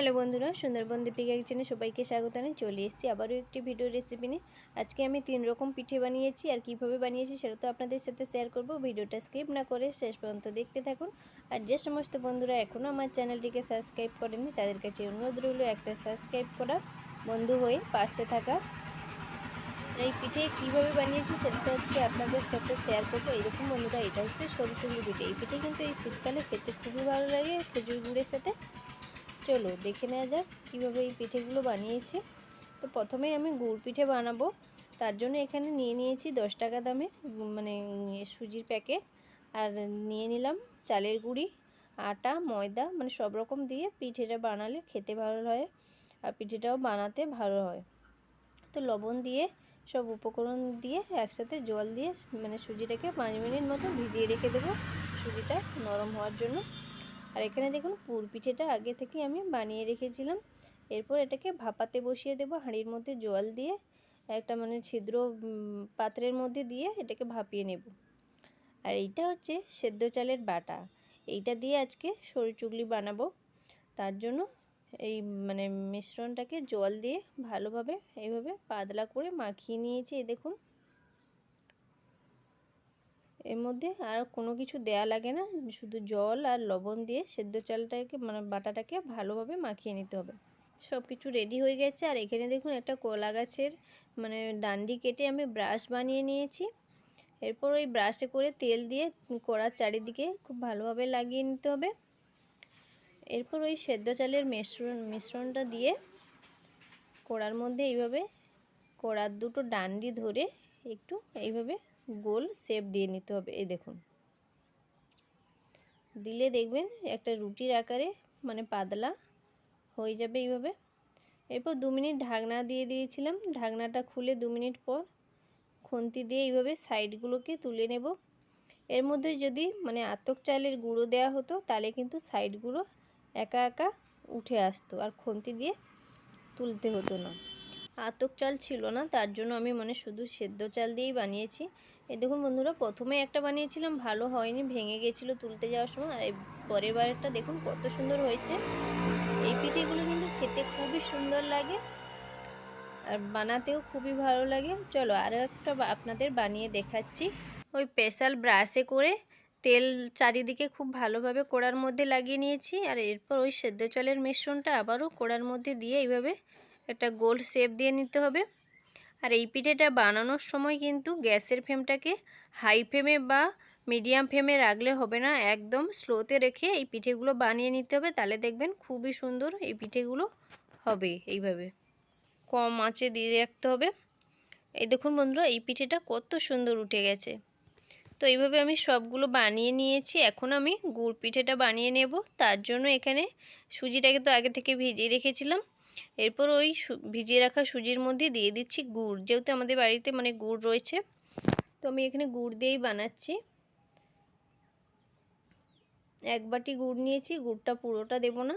Hello বন্ধুরা, সুন্দরবন দীপিকা কিচেনে সবাইকে স্বাগত। জানাই চলে এসেছি আবারও একটি ভিডিও রেসিপি নিয়ে। আজকে আমি তিন রকম পিঠে বানিয়েছি আর কীভাবে বানিয়েছি সেটা তো আপনাদের সাথে শেয়ার করব। ভিডিওটা স্কিপ না করে শেষ পর্যন্ত দেখতে থাকুন। আর যে সমস্ত বন্ধুরা এখনও আমার চ্যানেলটিকে সাবস্ক্রাইব করেনি তাদের কাছে অনুরোধ রইল একটা সাবস্ক্রাইব করা বন্ধু হয়ে পাশে থাকা। এই পিঠে কীভাবে বানিয়েছি সেটা আজকে আপনাদের সাথে শেয়ার করব। এইরকম বন্ধুরা, এটা হচ্ছে সরু পিঠে। এই পিঠে কিন্তু এই শীতকালে খেতে খুবই ভালো লাগে, খেজুর গুড়ের সাথে। চলো দেখে নেওয়া যাক কীভাবে এই পিঠেগুলো বানিয়েছি। তো প্রথমেই আমি গুড় পিঠে বানাবো। তার জন্য এখানে নিয়ে নিয়েছি দশ টাকা দামে মানে সুজির প্যাকেট। আর নিয়ে নিলাম চালের গুঁড়ি, আটা, ময়দা মানে সব রকম দিয়ে পিঠেটা বানালে খেতে ভালো হয় আর পিঠেটাও বানাতে ভালো হয়। তো লবণ দিয়ে সব উপকরণ দিয়ে একসাথে জল দিয়ে মানে সুজিটাকে পাঁচ মিনিট মতো ভিজিয়ে রেখে দেবো। সুজিটা নরম হওয়ার জন্য। আর এখানে দেখুন, পুর পিঠেটা আগে থেকে আমি বানিয়ে রেখেছিলাম। এরপর এটাকে ভাপাতে বসিয়ে দেবো হাঁড়ির মধ্যে জল দিয়ে। একটা মানে ছিদ্র পাত্রের মধ্যে দিয়ে এটাকে ভাপিয়ে নেব। আর এইটা হচ্ছে সেদ্ধ চালের বাটা। এইটা দিয়ে আজকে সরু চুগলি বানাবো। তার জন্য এই মানে মিশ্রণটাকে জল দিয়ে ভালোভাবে এইভাবে পাতলা করে মাখিয়ে নিয়েছি, এই দেখুন। এর মধ্যে আর কোনো কিছু দেয়া লাগে না। শুধু জল আর লবণ দিয়ে সেদ্ধ চালটাকে মানে বাটাটাকে ভালোভাবে মাখিয়ে নিতে হবে। সব কিছু রেডি হয়ে গেছে। আর এখানে দেখুন একটা কলা গাছের মানে ডান্ডি কেটে আমি ব্রাশ বানিয়ে নিয়েছি। এরপর ওই ব্রাশে করে তেল দিয়ে কড়ার চারিদিকে খুব ভালোভাবে লাগিয়ে নিতে হবে। এরপর ওই সেদ্ধ চালের মিশ্রণ, মিশ্রণটা দিয়ে কড়ার মধ্যে এইভাবে কড়ার দুটো ডান্ডি ধরে একটু এইভাবে গোল শেপ দিয়ে নিতে হবে, এই দেখুন। দিলে দেখবেন একটা রুটির আকারে মানে পাতলা হয়ে যাবে এইভাবে। এরপর দু মিনিট ঢাকনা দিয়ে দিয়েছিলাম, ঢাকনাটা খুলে দু মিনিট পর খুন্তি দিয়ে এইভাবে সাইডগুলোকে তুলে নেব। এর মধ্যে যদি মানে আতক চালের গুঁড়ো দেওয়া হতো, তাহলে কিন্তু সাইডগুলো একা একা উঠে আসতো, আর খুন্তি দিয়ে তুলতে হতো না। আতক চাল ছিল না, তার জন্য আমি মানে শুধু সেদ্ধ চাল দিয়েই বানিয়েছি। এই দেখুন বন্ধুরা প্রথমে একটা বানিয়েছিলাম, ভালো হয়নি, ভেঙে গেছিল তুলতে যাওয়ার সময়। আর এই পরের বারেরটা দেখুন কত সুন্দর হয়েছে। এই পিঠেগুলো কিন্তু খেতে খুবই সুন্দর লাগে, আর বানাতেও খুবই ভালো লাগে। চলো আরও একটা আপনাদের বানিয়ে দেখাচ্ছি। ওই স্পেশাল ব্রাশে করে তেল চারিদিকে খুব ভালোভাবে কোড়ার মধ্যে লাগিয়ে নিয়েছি, আর এরপর ওই সেদ্ধ চালের মিশ্রণটা আবারও কোড়ার মধ্যে দিয়ে এইভাবে একটা গোল শেপ দিয়ে নিতে হবে। আর এই পিঠেটা বানানোর সময় কিন্তু গ্যাসের ফ্লেমটাকে হাই ফ্লেমে বা মিডিয়াম ফ্লেমে রাখলে হবে না। একদম স্লোতে রেখে এই পিঠেগুলো বানিয়ে নিতে হবে। তাহলে দেখবেন খুবই সুন্দর এই পিঠেগুলো হবে এইভাবে। কম আঁচে দিয়ে রাখতে হবে। এই দেখুন বন্ধুরা, এই পিঠেটা কত সুন্দর উঠে গেছে। তো এইভাবে আমি সবগুলো বানিয়ে নিয়েছি। এখন আমি গুড় পিঠেটা বানিয়ে নেব। তার জন্য এখানে সুজিটাকে তো আগে থেকে ভিজিয়ে রেখেছিলাম। এরপর ওই ভিজিয়ে রাখা সুজির মধ্যে দিয়ে দিচ্ছি গুড়। যেহেতু আমাদের বাড়িতে মানে গুড় রয়েছে, তো আমি এখানে গুড় দিয়েই বানাচ্ছি। এক বাটি গুড় নিয়েছি, গুড়টা পুরোটা দেব না।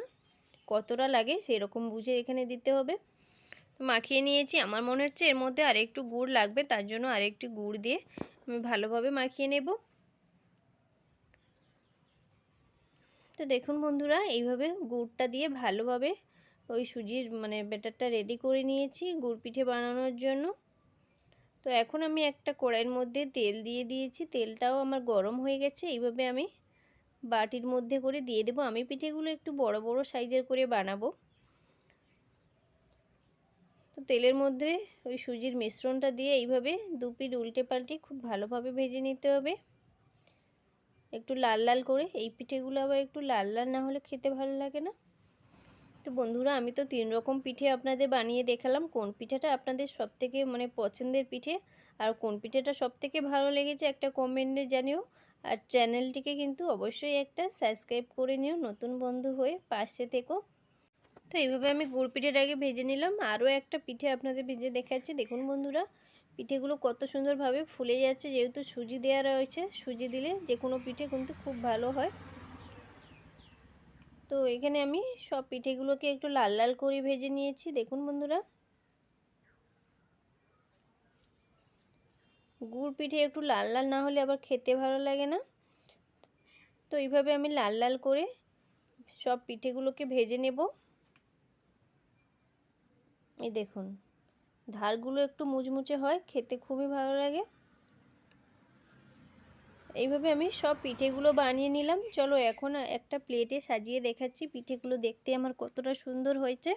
কতটা লাগে সেরকম বুঝে এখানে দিতে হবে। মাখিয়ে নিয়েছি। আমার মনে হচ্ছে এর মধ্যে আরেকটু গুড় লাগবে, তার জন্য আরেকটু গুড় দিয়ে আমি ভালোভাবে মাখিয়ে নেব। তো দেখুন বন্ধুরা, এইভাবে গুড়টা দিয়ে ভালোভাবে ওই সুজির মানে ব্যাটারটা রেডি করে নিয়েছি গুড় পিঠে বানানোর জন্য। তো এখন আমি একটা কড়াইয়ের মধ্যে তেল দিয়ে দিয়েছি। তেলটাও আমার গরম হয়ে গেছে, এইভাবে আমি বাটির মধ্যে করে দিয়ে দেবো। আমি পিঠেগুলো একটু বড় বড় সাইজের করে বানাবো। তো তেলের মধ্যে ওই সুজির মিশ্রণটা দিয়ে এইভাবে দু পিঠ উল্টে পাল্টে খুব ভালোভাবে ভেজে নিতে হবে। একটু লাল লাল করে, এই পিঠেগুলো আবার একটু লাল লাল না হলে খেতে ভালো লাগে না। তো বন্ধুরা, আমি তো তিন রকম পিঠে আপনাদের বানিয়ে দেখালাম। কোন পিঠাটা আপনাদের সব থেকে মানে পছন্দের পিঠে আর কোন পিঠেটা সব থেকে ভালো লেগেছে একটা কমেন্টে জানিও। আর চ্যানেলটিকে কিন্তু অবশ্যই একটা সাবস্ক্রাইব করে নিও নতুন বন্ধু হয়ে পাশে থেকো। তো এইভাবে আমি গুড় পিঠেটাকে ভেজে নিলাম। আরও একটা পিঠে আপনাদের ভেজে দেখাচ্ছি। দেখুন বন্ধুরা, পিঠেগুলো কত সুন্দরভাবে ফুলে যাচ্ছে। যেহেতু সুজি দেওয়া রয়েছে, সুজি দিলে যে কোনো পিঠে কিন্তু খুব ভালো হয়। তো এখানে আমি সব পিঠেগুলোকে একটু লাল লাল করে ভেজে নিয়েছি। দেখুন বন্ধুরা। গুড় পিঠে একটু লাল লাল না হলে আবার খেতে ভালো লাগে না। তো এইভাবে আমি লাল লাল করে সব পিঠেগুলোকে ভেজে নেব। এই দেখুন, ধারগুলো একটু মুচমুচে হয়, খেতে খুবই ভালো লাগে। এইভাবে আমি সব পিঠেগুলো বানিয়ে নিলাম। চলো এখন একটা প্লেটে সাজিয়ে দেখাচ্ছি পিঠেগুলো দেখতে আমার কতটা সুন্দর হয়েছে।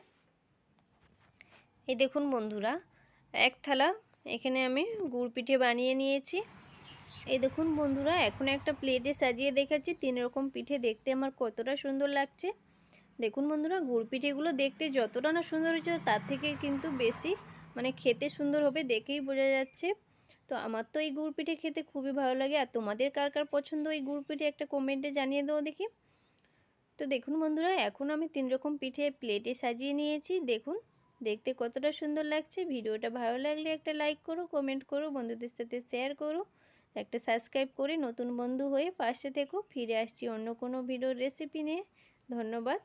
এই দেখুন বন্ধুরা, এক থালা এখানে আমি গুড় পিঠে বানিয়ে নিয়েছি। এই দেখুন বন্ধুরা, এখন একটা প্লেটে সাজিয়ে দেখাচ্ছি, তিন রকম পিঠে দেখতে আমার কতটা সুন্দর লাগছে। দেখুন বন্ধুরা, গুড় পিঠেগুলো দেখতে যতটা না সুন্দর হয়েছে, তার থেকে কিন্তু বেশি মানে খেতে সুন্দর হবে দেখেই বোঝা যাচ্ছে। তো আমার তো এই গুড় পিঠে খেতে খুবই ভালো লাগে। আর তোমাদের কার কার পছন্দ এই গুড় পিঠে একটা কমেন্টে জানিয়ে দেবো দেখি। তো দেখুন বন্ধুরা, এখন আমি তিন রকম পিঠে প্লেটে সাজিয়ে নিয়েছি। দেখুন, দেখতে কতটা সুন্দর লাগছে। ভিডিওটা ভালো লাগলে একটা লাইক করো কমেন্ট করো, বন্ধুদের সাথে শেয়ার করো। একটা সাবস্ক্রাইব করে নতুন বন্ধু হয়ে পাশে থেকো। ফিরে আসছি অন্য কোনো ভিডিওর রেসিপি নিয়ে। ধন্যবাদ।